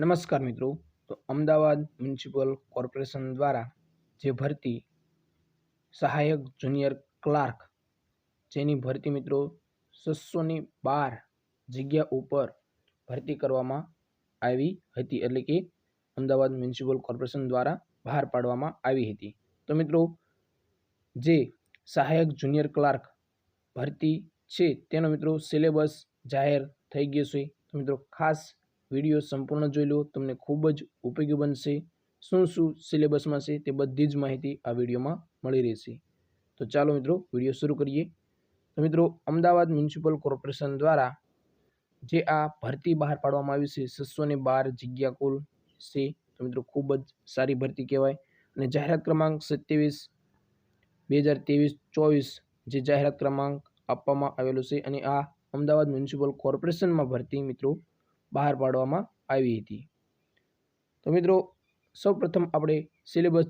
નમસ્કાર મિત્રો. તો અમદાવાદ મ્યુનિસિપલ કોર્પોરેશન દ્વારા જે ભરતી સહાયક જુનિયર ક્લાર્ક, જેની ભરતી મિત્રો છસોની બાર જગ્યા ઉપર ભરતી કરવામાં આવી હતી. એટલે કે અમદાવાદ મ્યુનિસિપલ કોર્પોરેશન દ્વારા બહાર પાડવામાં આવી હતી. તો મિત્રો, જે સહાયક જુનિયર ક્લાર્ક ભરતી છે, તેનો મિત્રો સિલેબસ જાહેર થઈ ગયો છે. તો મિત્રો, ખાસ વીડિયો સંપૂર્ણ જોઈ લો, તમને ખૂબ જ ઉપયોગી બનશે. શું શું સિલેબસમાં છે તે બધી જ માહિતી આ વિડીયોમાં મળી રહેશે. તો ચાલો મિત્રો, વીડિયો શરૂ કરીએ. તો મિત્રો, અમદાવાદ મ્યુનિસિપલ કોર્પોરેશન દ્વારા જે આ ભરતી બહાર પાડવામાં આવી છે, છસો ને બાર જગ્યા કુલ છે. તો મિત્રો, ખૂબ જ સારી ભરતી કહેવાય. અને જાહેરાત ક્રમાંક સત્યાવીસ, બે હજાર ત્રેવીસ, ચોવીસ જે જાહેરાત ક્રમાંક આપવામાં આવેલો છે. અને આ અમદાવાદ મ્યુનિસિપલ કોર્પોરેશનમાં ભરતી મિત્રો બહાર પાડવામાં આવી હતી. તો મિત્રો, સૌપ્રથમ આપણે સિલેબસ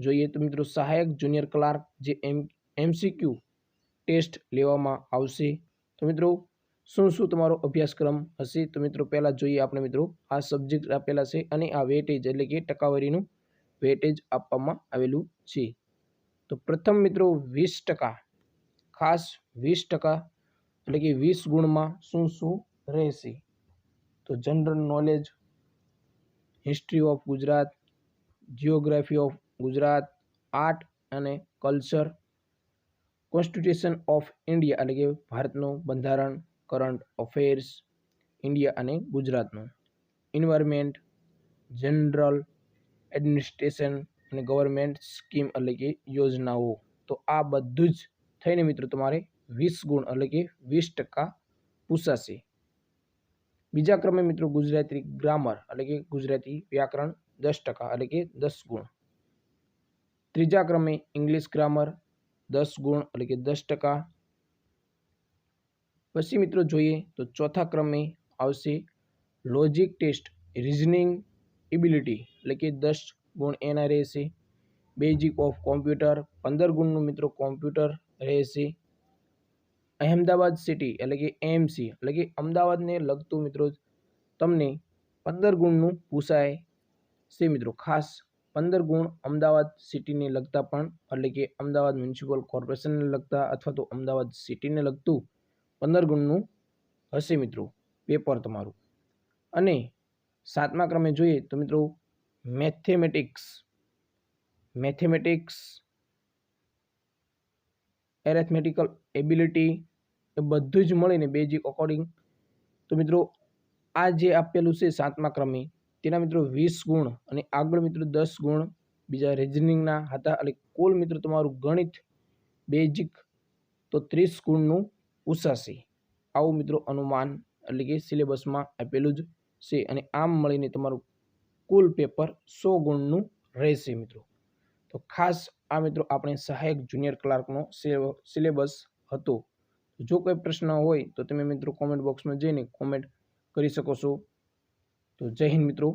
જોઈએ તો મિત્રો, સહાયક જુનિયર ક્લાર્ક જે એમ, એમસીક્યુ ટેસ્ટ લેવામાં આવશે. તો મિત્રો, શું શું તમારો અભ્યાસક્રમ હશે? તો મિત્રો, પહેલાં જોઈએ આપણે મિત્રો, આ સબ્જેક્ટ આપેલા છે અને આ વેટેજ એટલે કે ટકાવારીનું વેટેજ આપવામાં આવેલું છે. તો પ્રથમ મિત્રો, વીસ ટકા. ખાસ વીસ ટકા એટલે કે વીસ ગુણમાં શું શું રહેશે? તો general knowledge history of Gujarat geography of Gujarat art અને કલ્ચર કોન્સ્ટિટ્યુશન ઓફ ઇન્ડિયા એટલે કે ભારતનું બંધારણ કરંટ અફેર્સ ઇન્ડિયા અને ગુજરાતનું. એન્વાયરમેન્ટ જનરલ એડમિનિસ્ટ્રેશન અને ગવર્મેન્ટ સ્કીમ એટલે કે યોજનાઓ. તો આ બધું જ થઈને મિત્રો તમારે વીસ ગુણ એટલે કે વીસ ટકા પૂછાશે. બીજા ક્રમે મિત્રો ગુજરાતી ગ્રામર એટલે કે ગુજરાતી વ્યાકરણ દસ ટકા એટલે કે દસ ગુણ. ત્રીજા ક્રમે ઇંગ્લિશ ગ્રામર દસ ગુણ એટલે કે દસ ટકા. પછી મિત્રો જોઈએ તો ચોથા ક્રમે આવશે લોજિક ટેસ્ટ રિઝનિંગ એબિલિટી એટલે કે દસ ગુણ એના રહેશે. બેઝિક ઓફ કોમ્પ્યુટર પંદર ગુણનું મિત્રો કોમ્પ્યુટર રહેશે. અહેમદાબાદ સિટી એટલે કે એમસી એટલે કે અમદાવાદને લગતું મિત્રો તમને પંદર ગુણનું પૂછાય છે મિત્રો. ખાસ પંદર ગુણ અમદાવાદ સિટીને લગતા પણ એટલે કે અમદાવાદ મ્યુનિસિપલ કોર્પોરેશનને લગતા અથવા તો અમદાવાદ સિટીને લગતું પંદર ગુણનું હશે મિત્રો પેપર તમારું. અને સાતમા ક્રમે જોઈએ તો મિત્રો મેથેમેટિક્સ મેથેમેટિક્સ, એરેથમેટિકલ એબિલિટી એ બધું જ મળીને બેઝિક અકોર્ડિંગ તો મિત્રો આ જે આપેલું છે સાતમા ક્રમે, તેના મિત્રો વીસ ગુણ અને આગળ મિત્રો દસ ગુણ, બીજા રિઝનિંગના હતા એટલે કુલ મિત્રો તમારું ગણિત બેઝિક તો ત્રીસ ગુણનું પૂછાશે આવું મિત્રો અનુમાન એટલે કે સિલેબસમાં આપેલું જ છે અને આમ મળીને તમારું કુલ પેપર સો ગુણનું રહેશે મિત્રો. તો ખાસ આ મિત્રો આપણે સહાયક જુનિયર ક્લાર્કનો સિલેબસ હતો. જો કોઈ પ્રશ્ન હોય તો તમે મિત્રો કોમેન્ટ બોક્સમાં જઈને કોમેન્ટ કરી શકો છો. તો જય હિન્દ મિત્રો.